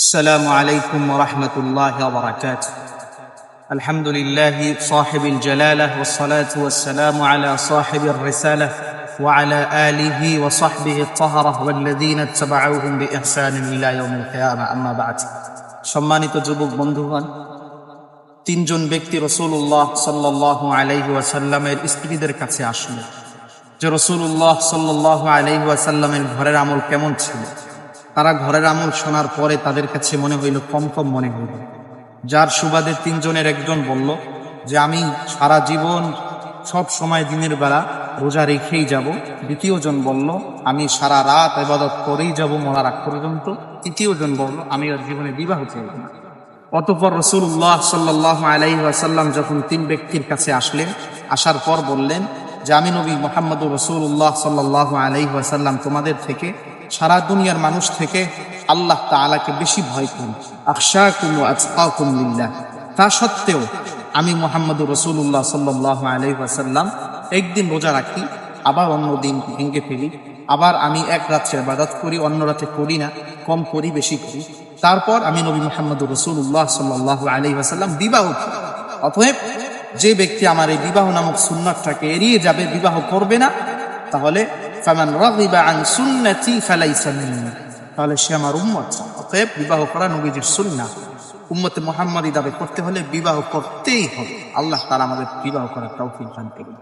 السلام عليكم ورحمة الله وبركاته الحمد لله صاحب الجلالة والصلاة والسلام على صاحب الرسالة وعلى آله وصحبه الطهرة والذين اتبعوهم بإحسان إلى يوم القيامة أما بعد সম্মানিত যুবক বন্ধুগণ তিনজন ব্যক্তি রসুল্লাহ সাল্লাহ আলাইহি ওয়াসাল্লামের স্ত্রীদের কাছে আসলো যে রসুল্লাহ সাল্লাহ আলাইহি ওয়াসাল্লামের ঘরের আমল কেমন ছিল তারা ঘরের আমল শোনার পরে তাদের কাছে মনে হইল কম কম মনে হইল। যার সুবাদে তিনজনের একজন বলল যে, আমি সারা জীবন সব সময় দিনের বেলা রোজা রেখেই যাব। দ্বিতীয়জন বলল, আমি সারা রাত এবাদত করেই যাব মরার আগ পর্যন্ত। তৃতীয়জন বলল, আমি আর জীবনে বিবাহ চাইব না। অতপর রসুল্লাহ সাল্লাহ আলাই ওয়াসাল্লাম যখন তিন ব্যক্তির কাছে আসলেন, আসার পর বললেন যে, আমি নবী মোহাম্মদ রসুল্লাহ সাল্লাহ আলাই ওয়াসাল্লাম তোমাদের থেকে সারা দুনিয়ার মানুষ থেকে আল্লাহ তাআলাকে বেশি ভয় করি। আকশা কুম আজকাকুম লিল্লাহ। তা সত্ত্বেও আমি মোহাম্মদ রসুল্লাহ সাল্লাহ আলাই ওয়াসাল্লাম একদিন রোজা রাখি, আবার অন্য দিন ভেঙে ফেলি, আবার আমি এক রাত্রে আবাদত করি, অন্য রাতে করি না, কম করি, বেশি করি। তারপর আমি নবী মোহাম্মদ রসুল্লাহ সাল্লাহ আলী আসাল্লাম বিবাহ অতএব যে ব্যক্তি আমার এই বিবাহ নামক সুন্নাতটাকে এড়িয়ে যাবে, বিবাহ করবে না, তাহলে ফামান রাগিবা আন সুন্নতি ফালাইসা মিন্নি। তাহলে সে আমার উম্মত। অতএব বিবাহ করা নবীজির সুন্না উম্মতে মোহাম্মদী দাবি করতে হলে বিবাহ করতেই হবে। আল্লাহ তারা আমাদের বিবাহ করার তৌফিক দান করুন।